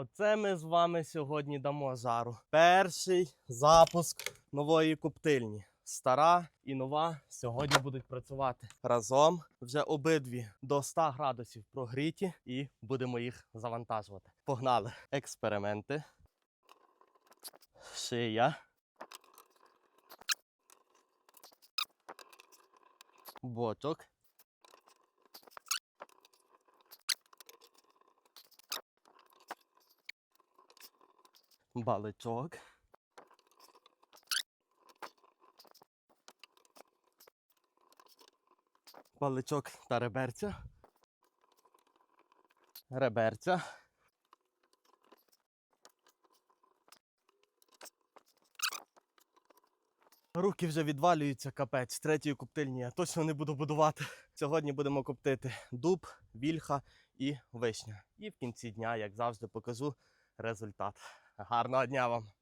Оце ми з вами сьогодні дамо жару. Перший запуск нової коптильні. Стара і нова сьогодні будуть працювати разом. Вже обидві до 100 градусів прогріті, і будемо їх завантажувати. Погнали! Експерименти. Шия. Бочок. Баличок. Баличок та реберця. Реберця. Руки вже відвалюються, капець. Третьої коптильні я точно не буду будувати. Сьогодні будемо коптити дуб, вільха і вишня. І в кінці дня, як завжди, покажу результат. Гарного дня вам!